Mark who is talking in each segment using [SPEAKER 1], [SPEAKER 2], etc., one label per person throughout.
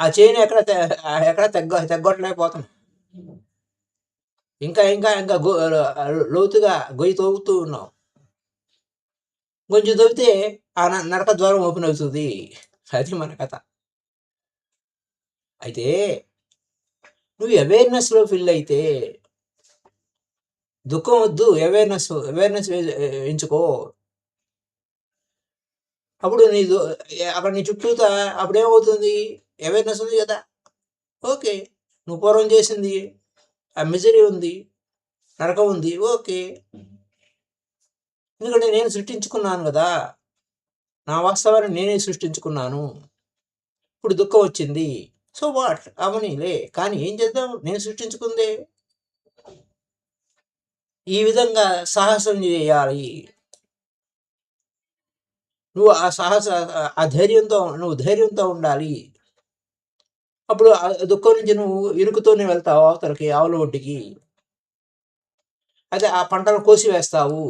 [SPEAKER 1] ఆ చైన్ ఎక్కడ ఎక్కడ తగ్గ తగ్గట్లేకపోతున్నాం ఇంకా ఇంకా ఇంకా గో లోతుగా గొయ్యి తోగుతూ ఉన్నాం. కొంచెం తవ్వితే ఆ న- నరక ద్వారం ఓపెన్ అవుతుంది. అది మన కథ. అయితే నువ్వు అవేర్నెస్లో ఫిల్ అయితే దుఃఖం వద్దు. అవేర్నెస్ అవేర్నెస్ ఎంచుకో అప్పుడు నీ దు- అక్కడ నీ చుట్టూతా అప్పుడు ఏమవుతుంది అవేర్నెస్ ఉంది కదా. ఓకే. నువ్వు పూర్వం చేసింది. ఆ మిజరీ ఉంది. నరకం ఉంది. ఓకే. ఎందుకంటే నేను సృష్టించుకున్నాను కదా. నా వాస్తవాన్ని నేనే సృష్టించుకున్నాను. ఇప్పుడు దుఃఖం వచ్చింది. So what? అవనీలే. కానీ ఏం చేద్దాం? నేను సృష్టించుకుందే. ఈ విధంగా సాహసం చేయాలి. నువ్వు ఆ సాహస ఆ ధైర్యంతో నువ్వు ధైర్యంతో ఉండాలి. అప్పుడు ఆ దుఃఖం నుంచి నువ్వు ఇరుకుతోనే వెళ్తావు? అవతలకి ఆవుల ఒడ్డుకి అదే ఆ పంటను కోసి వేస్తావు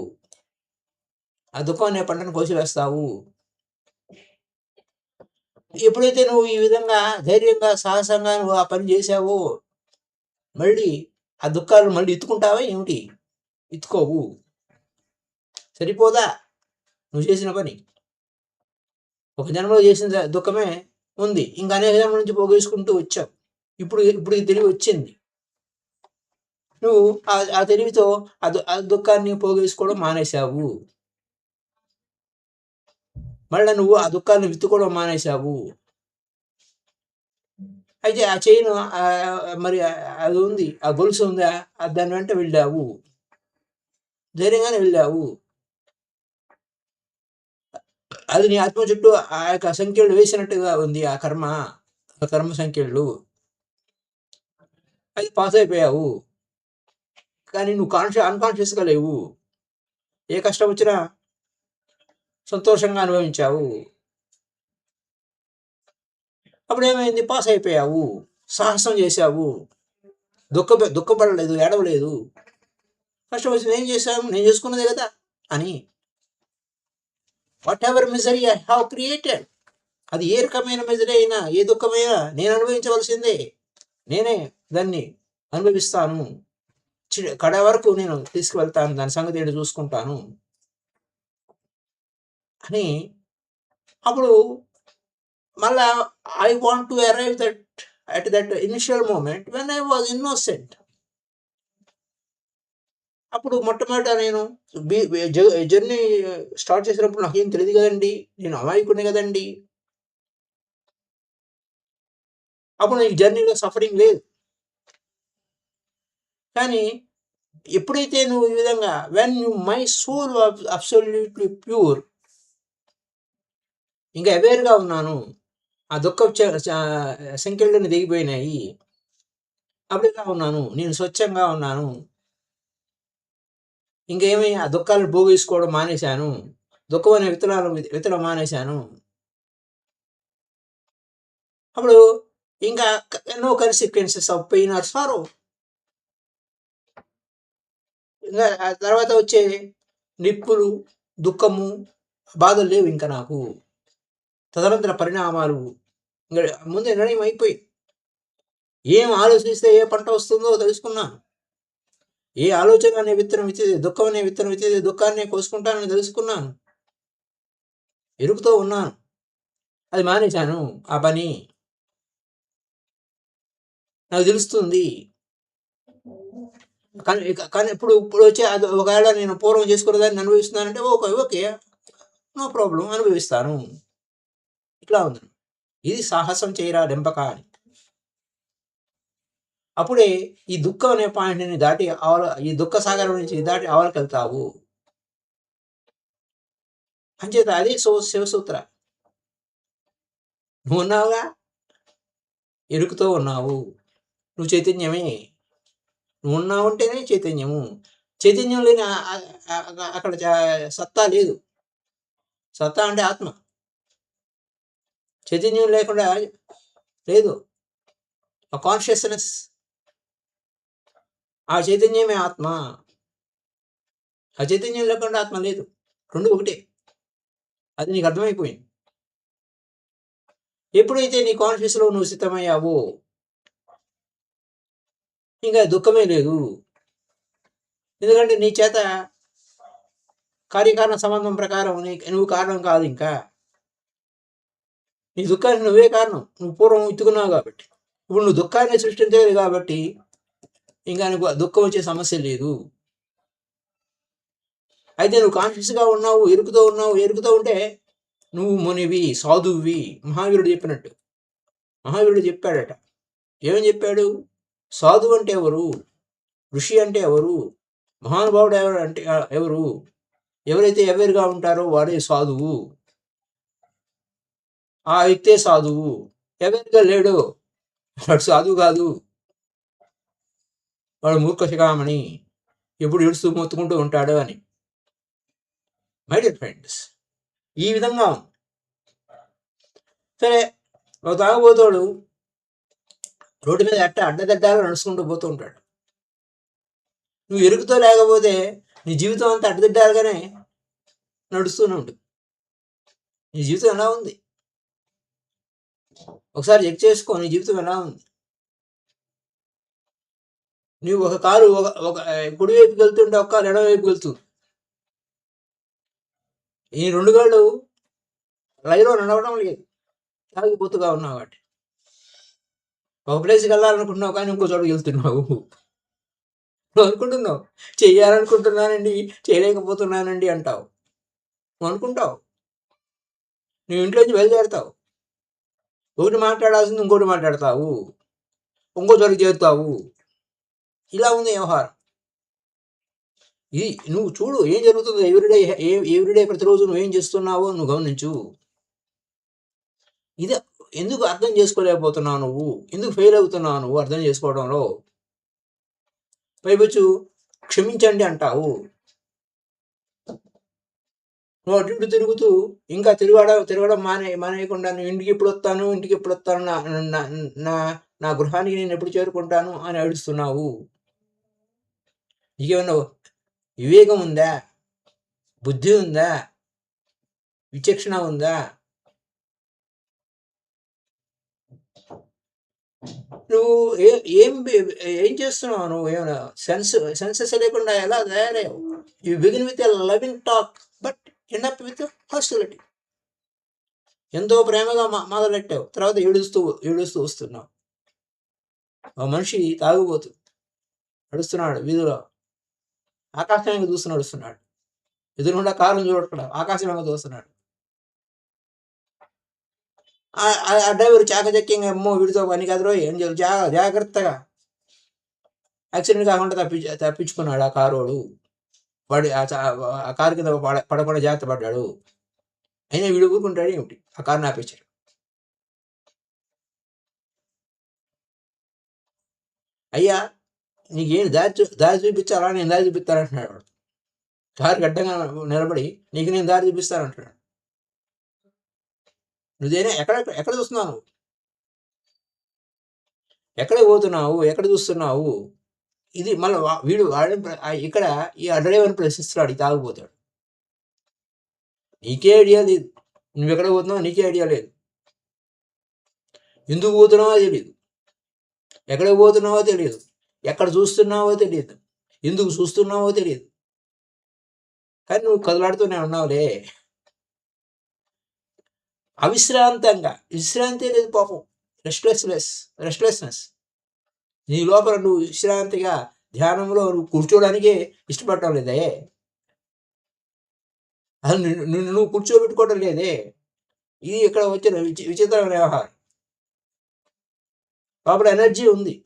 [SPEAKER 1] ఆ దుఃఖం అనే పంటను కోసి వేస్తావు ఎప్పుడైతే నువ్వు ఈ విధంగా ధైర్యంగా సాహసంగా నువ్వు ఆ పని చేసావో మళ్ళీ ఆ దుఃఖాలు మళ్ళీ ఎత్తుకుంటావా ఏమిటి? ఎత్తుకోవు. సరిపోదా? నువ్వు చేసిన పని. ఒక జన్మలో చేసిన దుఃఖమే ఉంది. ఇంకా అనేక జన్మల నుంచి పోగేసుకుంటూ వచ్చావు. ఇప్పుడు ఇప్పుడు ఈ తెలివి వచ్చింది. నువ్వు ఆ ఆ తెలివితో ఆ దు- ఆ దుఃఖాన్ని పోగేసుకోవడం మానేశావు. మళ్ళీ నువ్వు ఆ దుఃఖాన్ని విత్తుకోవడం మానేశావు. అయితే ఆ చైన్ మరి అది ఉంది. ఆ గొలుసు ఉందా. ఆ దాని వెంట వెళ్ళావు. ధైర్యంగానే వెళ్ళావు. అది నీ ఆత్మ చుట్టూ ఆ యొక్క సంఖ్యలు వేసినట్టుగా ఉంది ఆ కర్మ ఆ కర్మ సంఖ్యలు. అది పాస్ అయిపోయావు. కానీ నువ్వు కాన్షియస్ అన్కాన్షియస్గా లేవు. ఏ కష్టం వచ్చినా సంతోషంగా అనుభవించావు. అప్పుడు ఏమైంది? పాస్ అయిపోయావు. సాహసం చేశావు. దుఃఖ దుఃఖపడలేదు ఏడవలేదు. కష్టం వచ్చింది ఏం చేశావు నేను చేసుకున్నదే కదా అని whatever misery I have created అది ఏ రకమైన మిజరీ అయినా ఏ దుఃఖమైనా నేను అనుభవించవలసిందే. నేనే దాన్ని అనుభవిస్తాను. చి- కడ వరకు నేను తీసుకువెళ్తాను. దాని సంగతి ఏంటో చూసుకుంటాను. అని అప్పుడు మళ్ళా I want to arrive that at that initial moment when I was innocent అప్పుడు మొట్టమొదట నేను జర్నీ స్టార్ట్ చేసినప్పుడు నాకేం తెలియదు కదండి. నేను అమాయకుడిని కదండి. అప్పుడు నీకు జర్నీలో సఫరింగ్ లేదు. కానీ ఎప్పుడైతే నువ్వు ఈ విధంగా when you my soul absolutely pure ఇంకా అవేర్గా ఉన్నాను ఆ దుఃఖ సంఖ్యలను దిగిపోయినాయి అప్పుడు ఇలా ఉన్నాను నేను స్వచ్ఛంగా ఉన్నాను. ఇంకేమి? ఆ దుఃఖాలను భోగించుకోవడం మానేశాను. దుఃఖం అనే విత్తనాలు విత్తడం మానేశాను. అప్పుడు ఇంకా ఎన్నో consequences of pain or sorrow ఇంకా తర్వాత వచ్చే నిప్పులు దుఃఖము బాధలు లేవు ఇంకా నాకు. తదనంతర పరిణామాలు ఇంకా ముందే నిర్ణయం అయిపోయి ఏం ఆలోచిస్తే ఏ పంట వస్తుందో తెలుసుకున్నాను. ఏ ఆలోచన అనే విత్తనం ఇచ్చేది దుఃఖం అనే విత్తనం ఇచ్చేది దుఃఖాన్ని కోసుకుంటానని తెలుసుకున్నాను. ఎరుగుతూ ఉన్నాను. అది మానేశాను. ఆ పని నాకు తెలుస్తుంది. కానీ కానీ ఇప్పుడు ఇప్పుడు వచ్చే అది ఒకవేళ నేను పూర్వం చేసుకునే దాన్ని అనుభవిస్తున్నానంటే ఓకే ఓకే. నో ప్రాబ్లం అనుభవిస్తాను. ఇట్లా ఉంది. ఇది సాహసం చేయరా డెంపక అని అప్పుడే ఈ దుఃఖం అనే పాయింట్ని దాటి ఆవల ఈ దుఃఖ సాగరం నుంచి దాటి ఆవలకి అంచేత అది సో శివసూత్ర నువ్వు ఉన్నావుగా? ఎరుకుతో ఉన్నావు. నువ్వు చైతన్యమే. నువ్వు ఉన్నావు ఉంటేనే చైతన్యము. చైతన్యం లేని అక్కడ సత్తా లేదు. సత్తా అంటే ఆత్మ. చైతన్యం లేకుండా లేదు. కాన్షియస్నెస్ ఆ చైతన్యమే ఆత్మ. ఆ చైతన్యం లేకుండా ఆత్మ లేదు. రెండు ఒకటే. అది నీకు అర్థమైపోయింది. ఎప్పుడైతే నీ కాన్షియస్లో నువ్వు సిద్ధమయ్యావో ఇంకా దుఃఖమే లేదు. ఎందుకంటే నీ చేత కార్యకారణ సంబంధం ప్రకారం నీ నువ్వు కారణం కాదు ఇంకా. నీ దుఃఖానికి నువ్వే కారణం. నువ్వు పూర్వం ఇత్తుకున్నావు కాబట్టి. ఇప్పుడు నువ్వు దుఃఖాన్ని సృష్టించలేదు కాబట్టి ఇంకా నీకు దుఃఖం వచ్చే సమస్య లేదు. అయితే నువ్వు కాన్షియస్గా ఉన్నావు ఎరుకుతో ఉన్నావు ఎరుకుతో ఉంటే నువ్వు మునివి సాధువి. మహావీరుడు చెప్పినట్టు. మహావీరుడు చెప్పాడట. ఏమని చెప్పాడు? సాధువు అంటే ఎవరు? ఋషి అంటే ఎవరు? మహానుభావుడు ఎవరు అంటే ఎవరు? ఎవరైతే ఎవరుగా ఉంటారో వాడే సాధువు. ఆ వ్యక్తే సాధువు. ఎవరిగా లేడు వాడు సాధువు కాదు. వాడు మూర్ఖ శిఖామణి ఎప్పుడు ఏడుస్తూ మొత్తుకుంటూ ఉంటాడు అని. మై డియర్ ఫ్రెండ్స్ ఈ విధంగా ఉంది. సరే ఒక తాగుబోతాడు రోడ్డు మీద అట్ట అడ్డదడ్డాలు నడుచుకుంటూ పోతూ ఉంటాడు. నువ్వు ఎరుగుతో లేకపోతే నీ జీవితం అంతా అడ్డదిడ్డాలుగానే నడుస్తూనే ఉంటుంది నీ జీవితం ఎలా ఉంది? ఒకసారి చెక్ చేసుకో నీ జీవితం ఎలా ఉంది? నువ్వు ఒక కారు ఒక ఒక కుడి వైపుకి వెళ్తుంటే ఒక కారు ఎడవైపుకి వెళ్తుంది. ఈ రెండు కాళ్ళు లైలో నడవడం లేదు. తాగిపోతుగా ఉన్నావు వాటి ఒక ప్లేస్కి వెళ్ళాలనుకుంటున్నావు కానీ ఇంకో చోటుకి వెళ్తున్నావు. నువ్వు అనుకుంటున్నావు చెయ్యాలనుకుంటున్నానండి చేయలేకపోతున్నానండి అంటావు. నువ్వు అనుకుంటావు. నువ్వు ఇంట్లోంచి బయలుదేరుతావు. ఒకటి మాట్లాడాల్సింది ఇంకోటి మాట్లాడతావు. ఇంకో చోటుకి చేరుతావు. ఇలా ఉంది వ్యవహారం. ఇది నువ్వు చూడు ఏం జరుగుతుందో ఎవ్రీడే ఎవ్రీడే ప్రతిరోజు నువ్వేం చేస్తున్నావో నువ్వు గమనించు. ఇది ఎందుకు అర్థం చేసుకోలేకపోతున్నావు నువ్వు? ఎందుకు ఫెయిల్ అవుతున్నావు నువ్వు అర్థం చేసుకోవడంలో? పైపొచ్చు క్షమించండి అంటావు. నువ్వు అటు ఇటు తిరుగుతూ ఇంకా తిరగడం తిరగడం మానే మానేయకుండా నేను ఇంటికి ఎప్పుడు వస్తాను ఇంటికి ఎప్పుడు వస్తాను నా- నా నా గృహానికి నేను ఎప్పుడు చేరుకుంటాను అని అడుస్తున్నావు నీకేమన్నా వివేకం ఉందా? బుద్ధి ఉందా? విచక్షణ ఉందా? నువ్వు ఏం ఏం చేస్తున్నావు నువ్వు? ఏమైనా సెన్స్ సెన్సెస్ లేకుండా ఎలా తయారయ్యావు? You begin with a loving talk but end up with hostility. ఎంతో ప్రేమగా మా- మొదలెట్టావు. తర్వాత ఏడుస్తూ ఏడుస్తూ వస్తున్నావు. ఆ మనిషి తాగుబోతు నడుస్తున్నాడు వీధిలో. ఆకాశానికి చూస్తూ నడుస్తున్నాడు. ఎదురుగుండా కారును చూడకుండా ఆకాశం చూస్తున్నాడు ఆ- డ్రైవర్ చాకచక్యంగా అమ్మో వీడితో పని కాదు ఏం చేయాలి జా జాగ్రత్తగా. యాక్సిడెంట్ కాకుండా తప్పి తప్పించుకున్నాడు ఆ కారోడు. పడి ఆ చా- ఆ కారు కింద పడ పడకుండా జాగ్రత్త పడ్డాడు. అయినా వీడు ఊరుకుంటాడు ఏమిటి? ఆ కారు ఆపేశాడు అయ్యా నీకేం దారి చూ దారి చూపించాలా నేను దారి చూపిస్తానంటున్నాడు వాడు. కారు గడ్డంగా నిలబడి నీకు నేను దారి చూపిస్తానంటున్నాడు నువ్వేనా ఎక్కడ ఎక్కడ చూస్తున్నావు ఎక్కడ పోతున్నావు? ఎక్కడ చూస్తున్నావు? ఇది మళ్ళీ వీడు వాడిని ఇక్కడ ఈ డ్రైవర్ని ప్రశ్నిస్తున్నాడు ఇది తాగిపోతాడు నీకే ఐడియా లేదు. నువ్వు ఎక్కడ పోతున్నావు నీకే ఐడియా లేదు. ఎందుకు పోతున్నావో తెలియదు ఎక్కడ పోతున్నావో తెలియదు ఎక్కడ చూస్తున్నావో తెలియదు. ఎందుకు చూస్తున్నావో తెలియదు. కానీ నువ్వు కదలాడుతూనే ఉన్నావులే. అవిశ్రాంతంగా విశ్రాంతి లేదు పాపం. రెస్ట్లెస్నెస్ రెస్ట్లెస్నెస్ నీ లోపల నువ్వు విశ్రాంతిగా ధ్యానంలో నువ్వు కూర్చోడానికే ఇష్టపడటం లేదే. అసలు నిన్ను నువ్వు కూర్చోబెట్టుకోవడం లేదే. ఇది ఇక్కడ వచ్చిన విచిత్రమైన వ్యవహారం. లోపల ఎనర్జీ ఉంది.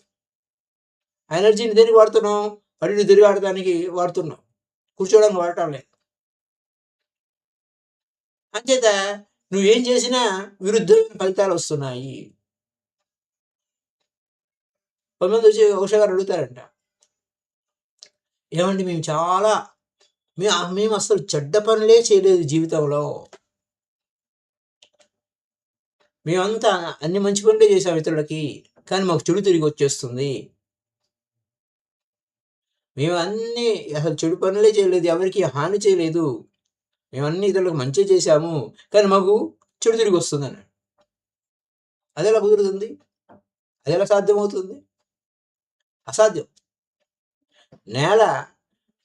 [SPEAKER 1] ఆ ఎనర్జీని దేనికి వాడుతున్నావు? అడిని తిరిగాడటానికి వాడుతున్నావు? కూర్చోవడానికి వాడటం లేదు. అంచేత నువ్వేం చేసినా విరుద్ధమైన ఫలితాలు వస్తున్నాయి. కొంతమంది వచ్చి ఉషా గారు అడుగుతారంట. ఏమండి మేము చాలా మేము మేము అసలు చెడ్డ పనులే చేయలేదు జీవితంలో. మేమంతా అన్ని మంచి పనులే చేసాం ఇతరులకి కానీ మాకు చెడు తిరిగి వచ్చేస్తుంది. మేము అన్నీ అసలు చెడు పనులే చేయలేదు ఎవరికి హాని చేయలేదు. మేము అన్ని ఇతరులకు మంచి చేశాము కానీ మాకు చెడు తిరిగి వస్తుంది అన్నాడు అది ఎలా కుదురుతుంది? అది ఎలా సాధ్యమవుతుంది? అసాధ్యం. నేల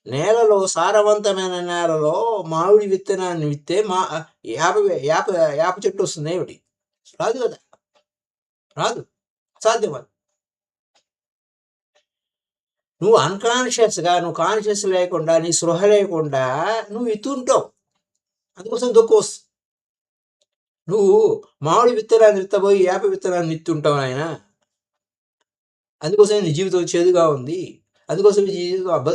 [SPEAKER 1] నేలలో సారవంతమైన నేలలో మామిడి విత్తనాన్ని విత్తే మా యాప యాప యాప చెట్టు వస్తుంది ఏమిటి? రాదు కదా. రాదు. అసాధ్యం అది. నువ్వు అన్కాన్షియస్గా నువ్వు కాన్షియస్ లేకుండా నీ స్పృహ లేకుండా నువ్వు విత్తుంటావు అందుకోసం దుఃఖం వస్తుంది నువ్వు మామిడి విత్తనాన్ని విత్తబోయి యాప విత్తనాన్ని విత్తుంటావు ఆయన అందుకోసం నీ జీవితం చేదుగా ఉంది. అందుకోసం నీ జీవితం అభ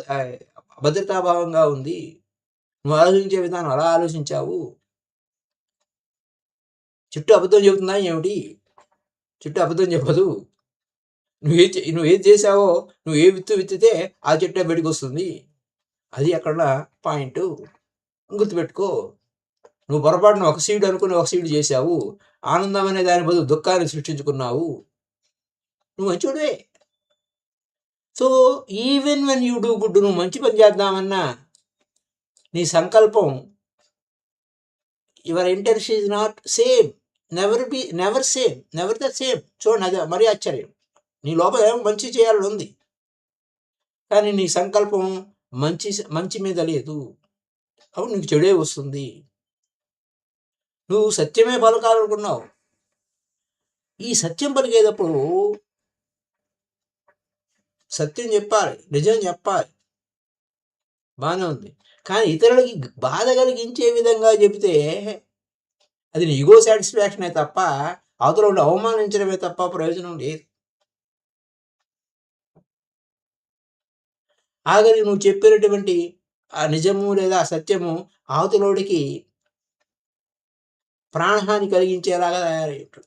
[SPEAKER 1] అభద్రతాభావంగా ఉంది. నువ్వు ఆలోచించే విధానం అలా ఆలోచించావు. చుట్టూ అబద్ధం చెబుతుందా ఏమిటి? చుట్టూ అబద్ధం చెప్పదు. నువ్వే నువ్వు ఏది చేసావో నువ్వు ఏ విత్తు విత్తితే ఆ చెట్టే బయటకు వస్తుంది అది అక్కడ పాయింట్. గుర్తుపెట్టుకో. నువ్వు పొరపాటున ఒక సీడ్ అనుకుని ఒక సీడ్ చేసావు ఆనందం అనే దాని బదులు దుఃఖాన్ని సృష్టించుకున్నావు. నువ్వు మంచోడే so even when you do good నువ్వు మంచి పని చేద్దామన్నా నీ సంకల్పం your intention is not same never be never same never the same చూడండి అదే మరీ ఆశ్చర్యం. నీ లోపల ఏమో మంచి చేయాలని ఉంది. కానీ నీ సంకల్పం మంచి మంచి మీద లేదు. అప్పుడు నీకు చెడే వస్తుంది. నువ్వు సత్యమే పలకాలనుకున్నావు. ఈ సత్యం పలికేటప్పుడు సత్యం చెప్పాలి నిజం చెప్పాలి. బాగానే ఉంది. కానీ ఇతరులకి బాధ కలిగించే విధంగా చెబితే అది నీ ఈగో సాటిస్ఫాక్షనే తప్ప అవతల ఉండి అవమానించడమే తప్ప ప్రయోజనం లేదు. ఆఖరి నువ్వు చెప్పినటువంటి ఆ నిజము లేదా సత్యము ఆవతలోడికి ప్రాణహాని కలిగించేలాగా తయారయ్యాడు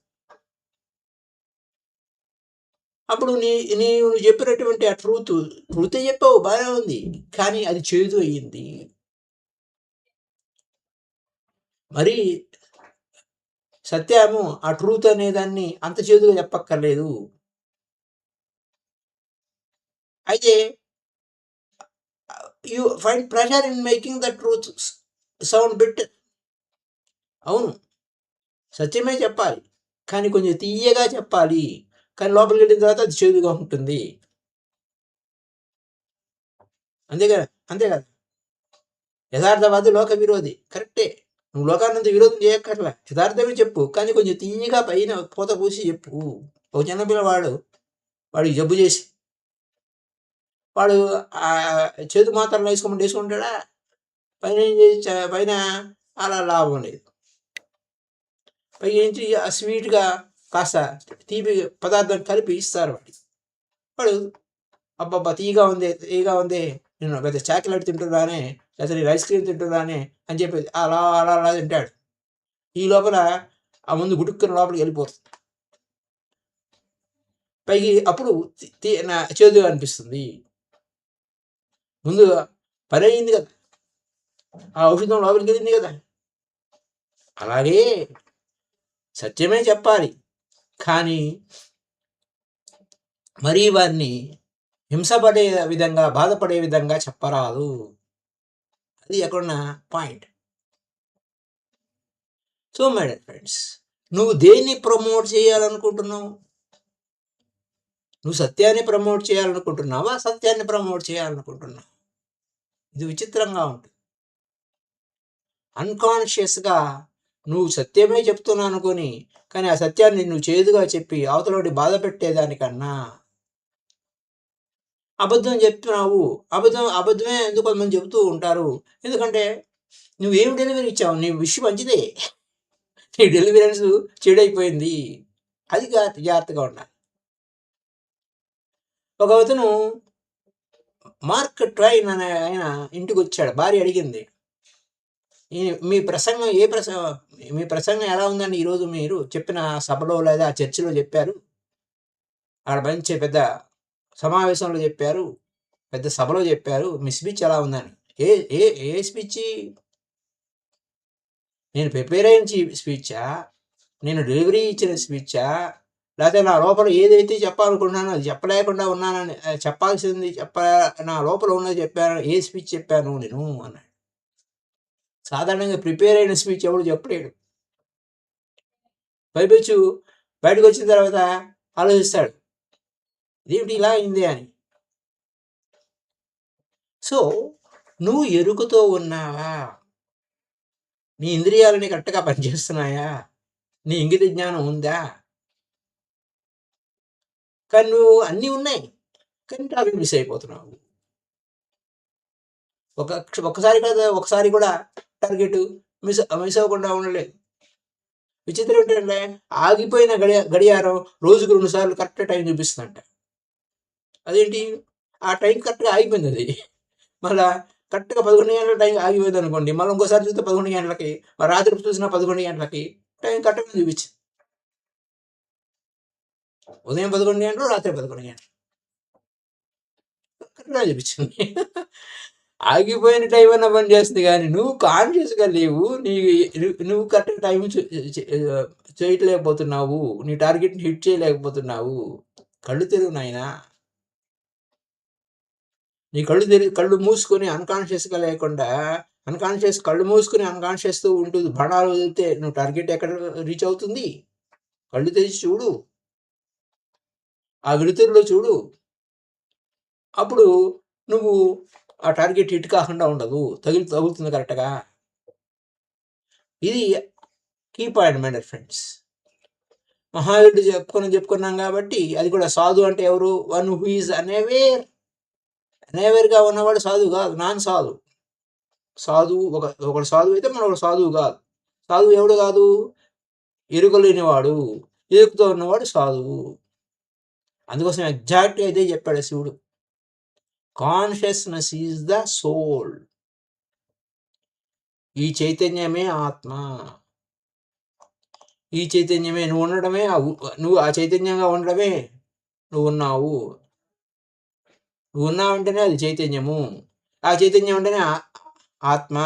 [SPEAKER 1] అప్పుడు నీ నీవు నువ్వు చెప్పినటువంటి ఆ ట్రూత్ ట్రూతే చెప్పావు బాగానే ఉంది కానీ అది చేదు అయ్యింది. మరి సత్యము ఆ ట్రూత్ అనే దాన్ని అంత చేదుగా చెప్పక్కర్లేదు. అయితే you find pressure in making the truth sound bit. అవును. సత్యమే చెప్పాలి. కానీ కొంచెం తీయగా చెప్పాలి. కానీ లోపలికి వెళ్ళిన తర్వాత అది చేదుగా ఉంటుంది. అంతే కదా? అంతే కదా? యథార్థవాది లోక విరోధి. కరెక్టే. నువ్వు లోకానంత విరోధం చేయక్కర్లా. యథార్థమే చెప్పు. కానీ కొంచెం తీయగా పైన పూత పూసి చెప్పు. ఒక చిన్నపిల్లవాడు వాడికి జబ్బు చేసి వాడు ఆ చేతు మాత్రలు వేసుకోమని వేసుకుంటాడా? పైన ఏం చేసి పైన అలా లాభం లేదు. పైకి ఏంటి ఆ స్వీట్గా కాస్త తీపి పదార్థం కలిపి ఇస్తారు వాడికి వాడు అబ్బబ్బా తీగా ఉంది తీగా ఉంది నేను పెద్ద చాక్లెట్ తింటున్నానే లేకపోతే నేను ఐస్ క్రీమ్ తింటున్నానే అని చెప్పి అలా అలా అలా తింటాడు. ఈ లోపల ఆ ముందు గుడుక్కున్న లోపలికి వెళ్ళిపోతుంది పైకి అప్పుడు చేదు నా అనిపిస్తుంది. ముందు పని అయింది కదా. ఆ ఔషధం లోపలికి వెళ్ళింది కదా. అలాగే సత్యమే చెప్పాలి. కానీ మరీ వారిని హింసపడే విధంగా బాధపడే విధంగా చెప్పరాదు. అది ఎక్కడున్న పాయింట్. సో మై ఫ్రెండ్స్ నువ్వు దేన్ని ప్రమోట్ చేయాలనుకుంటున్నావు? నువ్వు సత్యాన్ని ప్రమోట్ చేయాలనుకుంటున్నావా? సత్యాన్ని ప్రమోట్ చేయాలనుకుంటున్నావు? ఇది విచిత్రంగా ఉంటుంది. అన్కాన్షియస్గా నువ్వు సత్యమే చెప్తున్నాను అనుకొని కానీ ఆ సత్యాన్ని నువ్వు చేదుగా చెప్పి అవతలోటి బాధ పెట్టేదానికన్నా అబద్ధం చెప్తున్నావు. అబద్ధం అబద్ధమే ఎందుకు కొంతమంది చెబుతూ ఉంటారు. ఎందుకంటే నువ్వేం డెలివరీ ఇచ్చావు? నీ విషయం మంచిదే. నీ డెలివరెన్స్ చెడైపోయింది. అది జాగ్రత్తగా ఉండాలి. ఒక అతను మార్క్ ట్రైన్ అనే ఆయన ఇంటికి వచ్చాడు భార్య అడిగింది మీ ప్రసంగం ఏ ప్రసంగం మీ ప్రసంగం ఎలా ఉందండి? ఈరోజు మీరు చెప్పిన సభలో లేదా చర్చిలో చెప్పారు. అక్కడ మంచి పెద్ద సమావేశంలో చెప్పారు. పెద్ద సభలో చెప్పారు. మీ స్పీచ్ ఎలా ఉందని. ఏ ఏ ఏ స్పీచ్? నేను ప్రిపేర్ అయిన స్పీచా నేను డెలివరీ ఇచ్చిన స్పీచా లేకపోతే నా లోపల ఏదైతే చెప్పాలనుకున్నానో అది చెప్పలేకుండా ఉన్నానని చెప్పాల్సింది చెప్ప నా లోపల ఉన్నది చెప్పాను ఏ స్పీచ్ చెప్పాను నేను అన్నాడు. సాధారణంగా ప్రిపేర్ అయిన స్పీచ్ ఎవడు చెప్పలేడు. పైపెచ్చు బయటకు వచ్చిన తర్వాత ఆలోచిస్తాడు. ఇదేమిటి ఇలా అయింది అని? సో నువ్వు ఎరుకుతో ఉన్నావా? నీ ఇంద్రియాలని కరెక్ట్గా పనిచేస్తున్నాయా? నీ ఇంగిత జ్ఞానం ఉందా? కానీ నువ్వు అన్నీ ఉన్నాయి. కానీ టార్గెట్ మిస్ అయిపోతున్నావు. ఒక ఒకసారి కదా ఒకసారి కూడా టార్గెట్ మిస్ మిస్ అవ్వకుండా ఉండలేదు. విచిత్రం ఏంటంటే ఆగిపోయిన గడియ గడియారం రోజుకు రెండు సార్లు కరెక్ట్ టైం చూపిస్తుందంట. అదేంటి? ఆ టైం కరెక్ట్గా ఆగిపోయింది అది. మళ్ళా కరెక్ట్గా పదకొండు గంటల టైం ఆగిపోయింది అనుకోండి మళ్ళీ ఇంకోసారి చూస్తే పదకొండు గంటలకి రాత్రి చూసిన పదకొండు గంటలకి టైం కరెక్ట్గా చూపించింది. ఉదయం పదకొండు గంటలు రాత్రి పదకొండు గంటలు. కరెక్ట్గా చూపించింది ఆగిపోయిన టైం అన్న పని చేస్తుంది కానీ నువ్వు కాన్షియస్గా లేవు. నీ నువ్వు కరెక్ట్ టైం చేయట్లేకపోతున్నావు నీ టార్గెట్ని హిట్ చేయలేకపోతున్నావు. కళ్ళు తెరువు నాయనా. నీ కళ్ళు తెరి కళ్ళు మూసుకొని అన్కాన్షియస్గా లేకుండా అన్కాన్షియస్ కళ్ళు మూసుకొని అన్కాన్షియస్తో ఉంటుంది బాణాలు వదిలితే నువ్వు టార్గెట్ ఎక్కడ రీచ్ అవుతుంది? కళ్ళు తెరిచి చూడు. ఆ వెలుతురులో చూడు. అప్పుడు నువ్వు ఆ టార్గెట్ హిట్ కాకుండా ఉండదు. తగిలి తగులుతుంది కరెక్ట్గా ఇది కీ పాయింట్ మై ఫ్రెండ్స్ మహావీరుడు చెప్పుకొని చెప్పుకున్నాం కాబట్టి అది కూడా సాధు అంటే ఎవరు? వన్ హూ ఈజ్ అనేవేర్ అనేవేర్గా ఉన్నవాడు సాధువు కాదు. నాన్ సాధు. సాధువు ఒక ఒకడు సాధువు అయితే మన సాధువు కాదు. సాధువు ఎవడు కాదు? ఎరుకలేనివాడు ఎరుకుతో ఉన్నవాడు సాధువు. అందుకోసం ఎగ్జాక్ట్గా ఇదే చెప్పాడు శివుడు. కాన్షియస్నెస్ ఈజ్ ద సోల్ ఈ చైతన్యమే ఆత్మ. ఈ చైతన్యమే నువ్వు ఉండడమే నువ్వు ఆ చైతన్యంగా ఉండడమే నువ్వు ఉన్నావు. నువ్వు ఉన్నావంటేనే అది చైతన్యము. ఆ చైతన్యం అంటేనే ఆత్మ.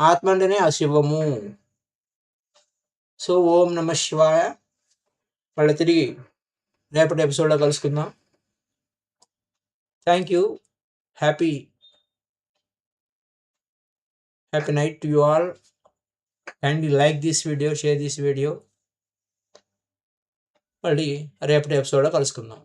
[SPEAKER 1] ఆత్మ అంటేనే ఆ శివము. సో ఓం నమ శివాయ. మళ్ళీ తిరిగి రేపటి ఎపిసోడ్లో కలుసుకుందాం. Thank you happy happy night to you all and like this video share this video మళ్ళీ రేపటి ఎపిసోడ్లో కలుసుకుందాం.